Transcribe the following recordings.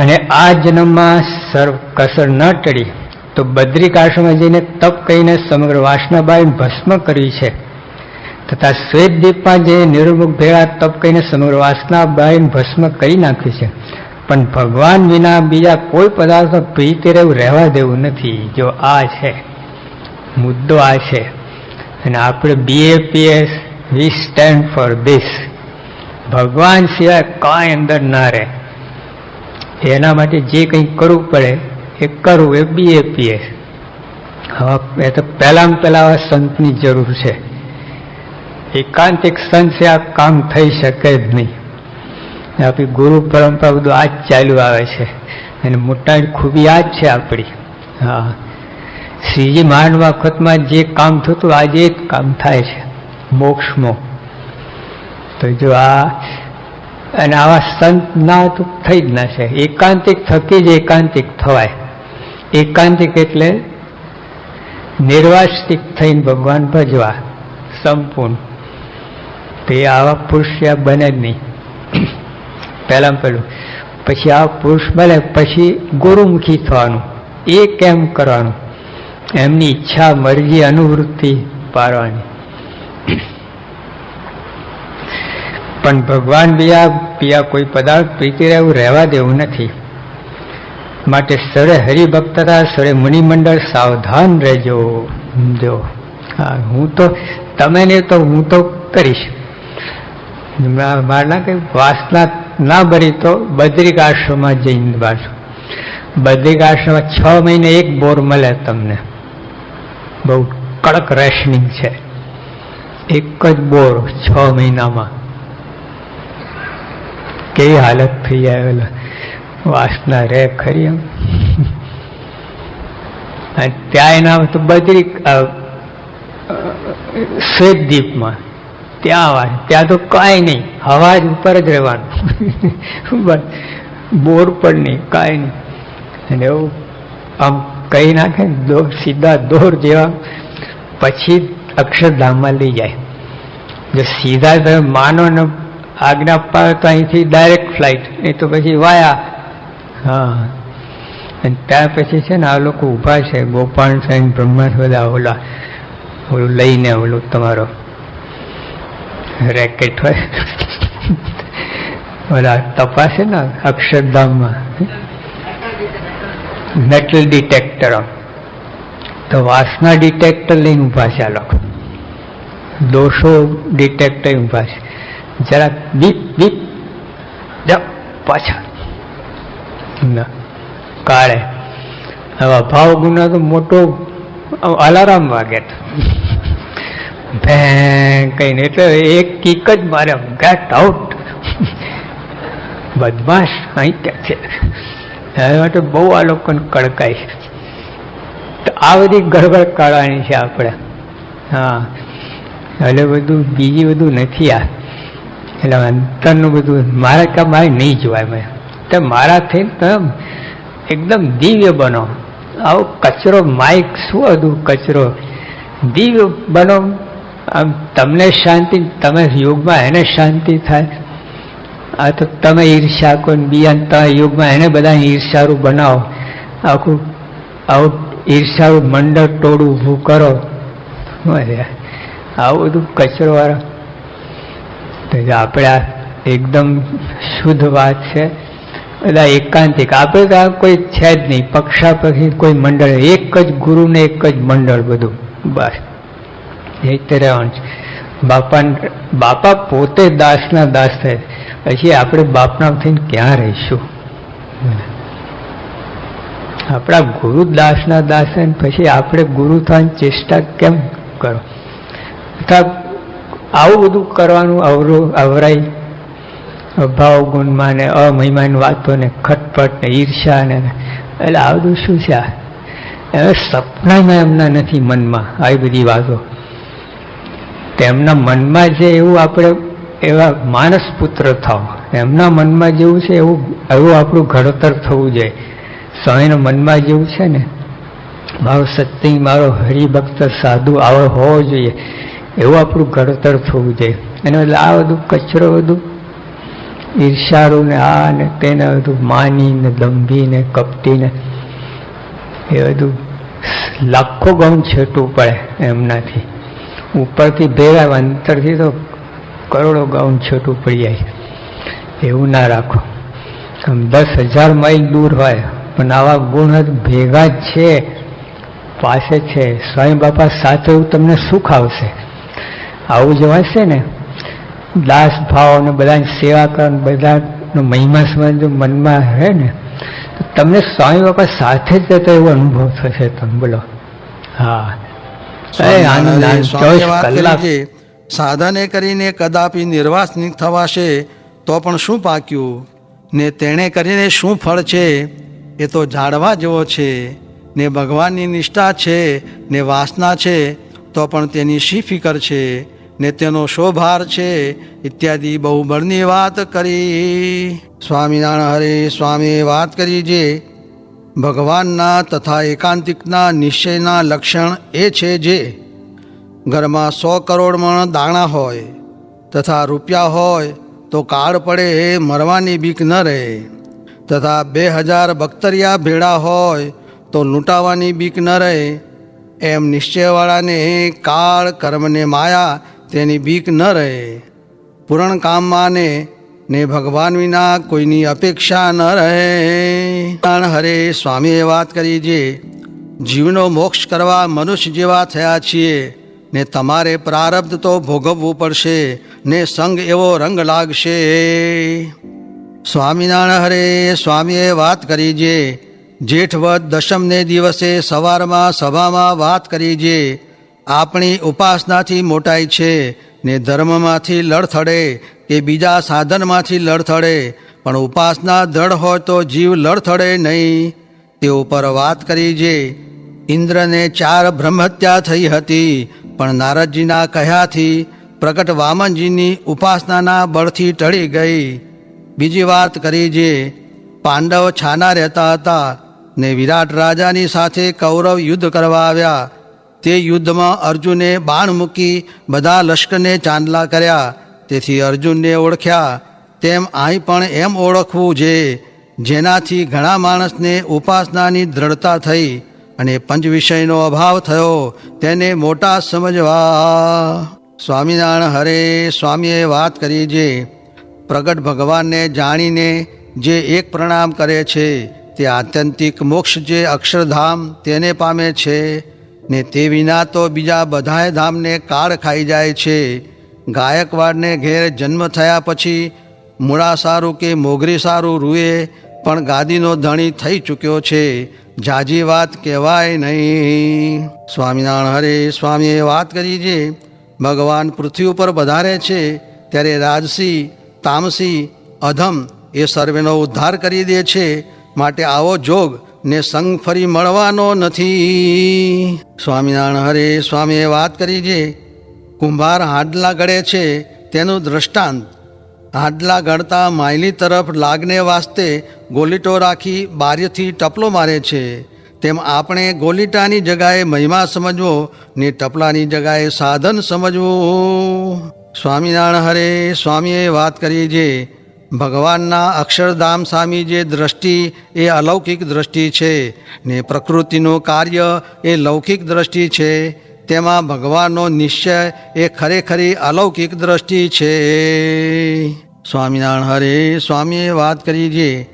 અને આ જન્મમાં સર્વ કસર ન ટળી, તો બદ્રિકાશ્રમમાં જઈને તપ કહીને સમગ્ર વાસનાબાઈ ભસ્મ કરી છે. તથા શ્વેત દ્વીપમાં જે નિર્મુખ ભેળા તપ કહીને સમગ્ર વાસનાબાઈ ભસ્મ કરી નાખ્યું છે. પણ ભગવાન વિના બીજા કોઈ પદાર્થ પ્રીતિ રહેવું રહેવા દેવું નથી. જો આ છે, મુદ્દો આ છે. અને આપણે BAPS we stand for this ભગવાન સિવાય કાંઈ અંદર ના રહે. એના માટે જે કંઈ કરવું પડે, એ કરવું એ બીએપીએસ હવે એ તો પહેલામાં પહેલાં આવા સંતની જરૂર છે. એકાંતિક સંત છે, આ કામ થઈ શકે જ નહીં. આપણી ગુરુ પરંપરા બધું આ જ ચાલ્યું આવે છે. અને મોટા ખૂબી આ જ છે આપણી. હા. શ્રીજી મહાન વખતમાં જે કામ થતું, આજે જ કામ થાય છે. મોક્ષમાં. તો જો આ અને આવા સંત ના થઈ જ ના છે એકાંતિક થકી જ એકાંતિક થવાય. એકાંતિક એટલે નિર્વાસ્તિક થઈને ભગવાન ભજવા. સંપૂર્ણ. તે આવા પુરુષ બને જ નહીં. પહેલાં પહેલું પછી આ પુરુષ બને, પછી ગુરુમુખી થવાનું. એ કેમ કરવાનું? એમની ઈચ્છા, મરજી, અનુવૃત્તિ પાડવાની. પણ ભગવાન બીજા બીજા કોઈ પદાર્થ પ્રીતિ રહેવું રહેવા દેવું નથી. માટે સરે હરિભક્તતા સરે મુનિમંડળ સાવધાન રહેજો. જો, હા, હું તો તમે ને તો હું તો કરીશ. મારના કઈ વાસના ના ભરી તો બદ્રિક આશ્રમમાં જઈને બાજુ બદ્રિક આશ્રમમાં છ મહિને એક બોર મળે તમને. બહુ કડક રેશનિંગ છે. એક જ બોર છ મહિનામાં. કેવી હાલત થઈ જાય વાસના રે ખરી એમ. ત્યાં એના તો બદ્રિક શ્વેતદ્વીપમાં. ત્યાં વાર, ત્યાં તો કાંઈ નહીં, હવા જ ઉપર જ રહેવાનું. બોર પણ નહીં, કાંઈ નહીં. અને એવું આમ કહી નાખે દોર સીધા દોર જેવા, પછી અક્ષરધામમાં લઈ જાય. જો સીધા તમે માનો ને આજ્ઞા પાડો તો અહીંથી ડાયરેક્ટ ફ્લાઇટ નહીં તો પછી વાયા હા. અને ત્યાં પછી છે ને આ લોકો ઊભા છે ગોપાલ સાહેબ બ્રહ્મા બધા ઓલા ઓલું લઈને ઓલું તમારો રેકેટ હોય. ઓલા તપાસે ને અક્ષરધામમાં. મેટલ ડિટેક્ટર તો વાસના ડિટેક્ટર લઈને ઊભા છે આ લોકો. દોષો ડિટેક્ટર ઊભા છે. જરા બીપ જા, પાછા. ના, કાળે. હવે ભાવ ગુના તો મોટો અલારામ વાગે કહીને એટલે એક કીક જ મારે ગેટ આઉટ બદમાશ અહીં ક્યાં છે. એના માટે બહુ આ લોકોને કડકાય તો આ બધી ગડબડ કાઢવાની છે આપણે. હા. એટલે બધું બીજી બધું નથી આ. એટલે અંતરનું બધું મારે કાં મારે નહીં જોવાય મેં તો મારા થઈને તમે એકદમ દિવ્ય બનો. આવો કચરો માઇક શું હતું કચરો? દિવ્ય બનો. આમ તમને શાંતિ, તમે યોગમાં એને શાંતિ થાય. આ તો તમે ઈર્ષા કોઈ બીજા તમે યોગમાં એને બધા ઈર્ષારું બનાવો. આખું, આવું ઈર્ષારું મંડળ ટોળું ઊભું કરો. આવું બધું કચરો વાળા આપણે આ એકદમ શુદ્ધ વાત છે, બધા એકાંતિક. આપણે તો આ કોઈ છે જ નહીં. પક્ષા પછી કોઈ મંડળ, એક જ ગુરુ ને એક જ મંડળ બધું. બસ. એ જ રહેવાનું છે. બાપા બાપા પોતે દાસના દાસ થાય. પછી આપણે બાપના થઈને ક્યાં રહીશું? આપણા ગુરુ દાસના દાસ પછી આપણે ગુરુ થવાની ચેષ્ટા કેમ કરો? તથા આવું બધું કરવાનું અવરો, અવરાય, અભાવ, ગુણમાં ને અમહિમાની વાતો ને ખટપટ ને ઈર્ષા ને એટલે આ બધું શું છે આ? સપનામાં એમના નથી મનમાં આવી બધી વાતો. તેમના મનમાં જે એવું આપણે, એવા માનસ પુત્ર થાવ. એમના મનમાં જેવું છે એવું એવું આપણું ઘડતર થવું જોઈએ. સ્વામીના મનમાં જેવું છે ને, મારો સત્ય, મારો હરિભક્ત સાધુ આવો હોવો જોઈએ. એવું આપણું ઘડતર થવું જોઈએ. અને એટલે આ બધું કચરો બધું ઈર્ષાળુ ને આ ને તેને બધું, માની ને કપટીને એ બધું લાખો ગણ છેટું પડે એમનાથી. ઉપરથી ભેગા અંતરથી તો કરોડો ગાઉન છોટું પડી જાય. એવું ના રાખો. દસ હજાર માઇલ દૂર હોય, પણ આવા ગુણ ભેગા જ છે, પાસે છે. સ્વામી બાપા સાથે તમને સુખ આવશે. આવું જો હશે ને દાસ ભાવ ને બધાની સેવા કરો ને બધાનો મહિમા સમજ જો મનમાં રહે ને તો તમને સ્વામી બાપા સાથે જ જતો એવો અનુભવ થશે તમે બોલો. હા. સાધને કરીને કદાપી નિર્વાસનિક થવાશે તો પણ શું પાક્યું ને તેણે કરીને શું ફળ છે? એ તો જાળવા જેવો છે. ને ભગવાનની નિષ્ઠા છે ને વાસના છે તો પણ તેની શી ફિકર છે? ને શોભાર છે ઇત્યાદિ બહુ બળની વાત કરી સ્વામિનારાયણ હરે સ્વામીએ વાત કરી જે ભગવાનના તથા એકાંતિકના નિશ્ચયના લક્ષણ એ છે જે ઘરમાં સો કરોડ દાણા હોય તથા રૂપિયા હોય તો કાળ પડે એ મરવાની બીક ન રહે તથા બે હજાર બખ્તરિયા ભેળા હોય તો લૂંટાવાની બીક ન રહે એમ નિશ્ચયવાળાને કાળ કર્મને માયા તેની બીક ન રહે. પૂરણ કામ ને ને ભગવાન વિના કોઈની અપેક્ષા ન રહે. હરે સ્વામીએ વાત કરી જે જીવનો મોક્ષ કરવા મનુષ્ય જેવા થયા છીએ, ને તમારે પ્રારબ્ધ તો ભોગવવું પડશે, ને સંગ એવો રંગ લાગશે. સ્વામિનારાયણ હરે સ્વામીએ વાત કરી જે જેઠવધ દશમને દિવસે સવારમાં સભામાં વાત કરી જે આપણી ઉપાસનાથી મોટાઈ છે ને ધર્મમાંથી લડથડે કે બીજા સાધનમાંથી લડથડે પણ ઉપાસના દ્રઢ હોય તો જીવ લડથડે નહીં. તે ઉપર વાત કરી જે, ઇન્દ્રને ચાર બ્રહ્મહત્યા થઈ હતી, પણ નારદજીના કહ્યાથી પ્રગટ વામનજીની ઉપાસનાના બળથી ટળી ગઈ. બીજી વાત કરી જે, પાંડવ છાના રહેતા હતા ને વિરાટ રાજાની સાથે કૌરવ યુદ્ધ કરવા આવ્યા. તે યુદ્ધમાં અર્જુને બાણ મૂકી બધા લશ્કરને ચાંદલા કર્યા. તેથી અર્જુનને ઓળખ્યા, તેમ અહીં પણ એમ ઓળખવું છે જેનાથી ઘણા માણસને ઉપાસનાની દ્રઢતા થઈ અને પંચ વિષયનો અભાવ થયો તેને મોટા સમજવા. સ્વામિનારાયણ, હરે સ્વામીએ વાત કરી જે, પ્રગટ ભગવાનને જાણીને જે એક પ્રણામ કરે છે, તે આત્યંતિક મોક્ષ જે અક્ષરધામ તેને પામે છે. ને તે વિના તો બીજા બધાએ ધામને કાળ ખાઈ જાય છે. ગાયકવાડને ઘેર જન્મ થયા પછી મૂળા સારું કે મોગરી સારું રૂએ, પણ ગાદીનો ધણી થઈ ચૂક્યો છે. જાજી વાત કહેવાય નહીં. સ્વામિનારાયણ હરે સ્વામીએ વાત કરી છે ભગવાન પૃથ્વી ઉપર વધારે છે, ત્યારે રાજસી, તામસી, અધમ એ સર્વેનો ઉદ્ધાર કરી દે છે. માટે આવો જોગ ને સંગ ફરી મળવાનો નથી. સ્વામિનારાયણ હરે સ્વામીએ વાત કરી છે કુંભાર હાડલા ગળે છે તેનું દ્રષ્ટાંત. હાડલા ગળતા માયલી તરફ લાગને વાસ્તે ગોલીટો રાખી બારીથી ટપલો મારે છે. તેમ આપણે ગોલીટાની જગાએ મહિમા સમજવો ને ટપલાની જગાએ સાધન સમજવું. સ્વામિનારાયણ હરે સ્વામીએ વાત કરી છે ભગવાનના અક્ષરધામ સામી જે દ્રષ્ટિ, એ અલૌકિક દ્રષ્ટિ છે, ને પ્રકૃતિનું કાર્ય એ લૌકિક દ્રષ્ટિ છે, તેમાં ભગવાનનો નિશ્ચય એ ખરેખરી અલૌકિક દ્રષ્ટિ છે. સ્વામિનારાયણ હરે સ્વામીએ વાત કરી જે,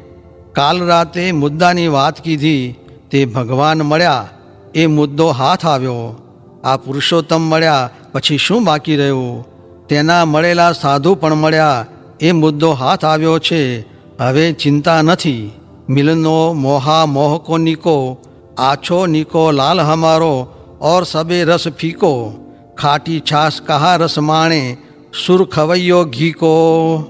કાલ રાતે મુદ્દાની વાત કીધી, તે ભગવાન મળ્યા, એ મુદ્દો હાથ આવ્યો. આ પુરુષોત્તમ મળ્યા, પછી શું બાકી રહ્યું? તેના મળેલા સાધુ પણ મળ્યા એ મુદ્દો હાથ આવ્યો છે. હવે ચિંતા નથી. મિલનો મોહા મોહકો નિકો, આછો નિકો, લાલ હમારો, ઓર સબે રસ ફીકો. ખાટી છાસ કહા રસ માણે, સુર ખવૈયો ઘી કો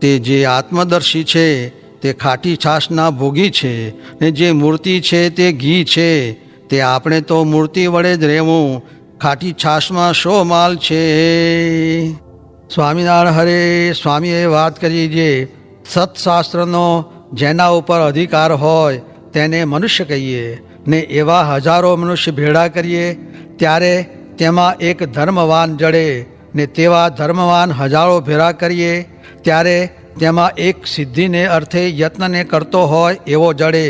તે જે આત્મદર્શી છે, તે ખાટી છાશના ભોગી છે, ને જે મૂર્તિ છે, તે ઘી છે. તે આપણે તો મૂર્તિ વડે જ રહેવું. ખાટી છાશમાં શો માલ છે? સ્વામિનારાયણ હરે સ્વામીએ વાત કરી જે સત્શાસ્ત્રનો જેના ઉપર અધિકાર હોય તેને મનુષ્ય કહીએ ને એવા હજારો મનુષ્ય ભેળા કરીએ ત્યારે તેમાં એક ધર્મવાન જડે ને તેવા ધર્મવાન હજારો ભેળા કરીએ ત્યારે તેમાં એક સિદ્ધિને અર્થે યત્નને કરતો હોય એવો જડે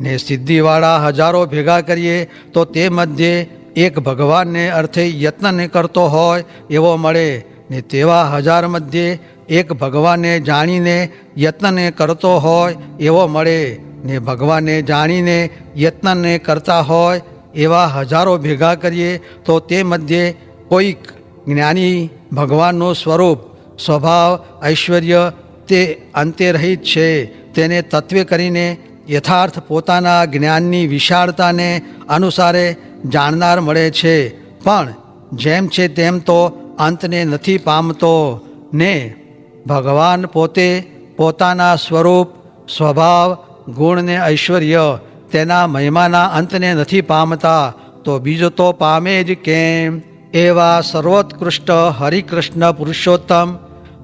ને સિદ્ધિવાળા હજારો ભેગા કરીએ તો તે મધ્યે એક ભગવાનને અર્થે યત્નને કરતો હોય એવો મળે ને તેવા હજાર મધ્યે એક ભગવાનને જાણીને યત્નને કરતો હોય એવો મળે. ને ભગવાનને જાણીને યત્નને કરતા હોય એવા હજારો ભેગા કરીએ તો તે મધ્યે કોઈક જ્ઞાની ભગવાનનું સ્વરૂપ, સ્વભાવ, ઐશ્વર્ય તે અંતે રહિત છે. તેને તત્વે કરીને યથાર્થ પોતાના જ્ઞાનની વિશાળતાને અનુસારે જાણનાર મળે છે. પણ જેમ છે તેમ તો અંતને નથી પામતો. ને ભગવાન પોતે પોતાના સ્વરૂપ, સ્વભાવ ગુણ ને ઐશ્વર્ય, તેના મહિમાના અંતને નથી પામતા. તો બીજો તો પામે જ કેમ? એવા સર્વોત્કૃષ્ટ હરિકૃષ્ણ પુરુષોત્તમ,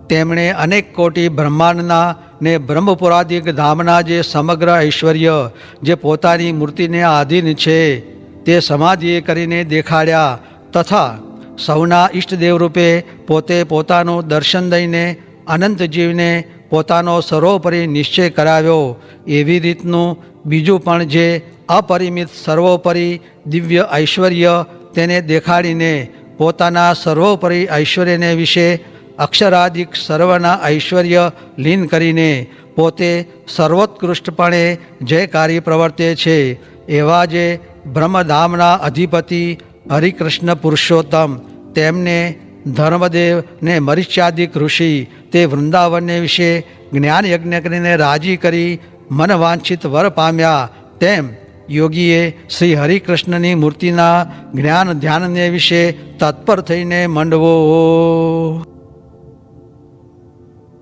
તેમણે અનેક કોટી બ્રહ્માંડના ને બ્રહ્મપુરાદિક ધામના જે સમગ્ર ઐશ્વર્ય, જે પોતાની મૂર્તિને આધીન છે, તે સમાધિએ કરીને દેખાડ્યા તથા સૌના ઈષ્ટદેવ રૂપે પોતે પોતાનું દર્શન દઈને અનંત જીવને પોતાનો સર્વોપરી નિશ્ચય કરાવ્યો. એવી રીતનું બીજું પણ જે અપરિમિત સર્વોપરી દિવ્ય ઐશ્વર્ય તેને દેખાડીને પોતાના સર્વોપરી ઐશ્વર્યને વિશે અક્ષરાધિક સર્વના ઐશ્વર્ય લીન કરીને પોતે સર્વોત્કૃષ્ટપણે જયકારી પ્રવર્તે છે. એવા જે બ્રહ્મધામના અધિપતિ હરિકૃષ્ણ પુરુષોત્તમ, તેમને ધર્મદેવને મરિચ્યાદિક ઋષિ, તે વૃંદાવનને વિશે જ્ઞાન યજ્ઞ કરીને રાજી કરી મનવાંછિત વર પામ્યા. તેમ યોગીએ શ્રી હરિકૃષ્ણની મૂર્તિના જ્ઞાન ધ્યાનને વિશે તત્પર થઈને મંડવો.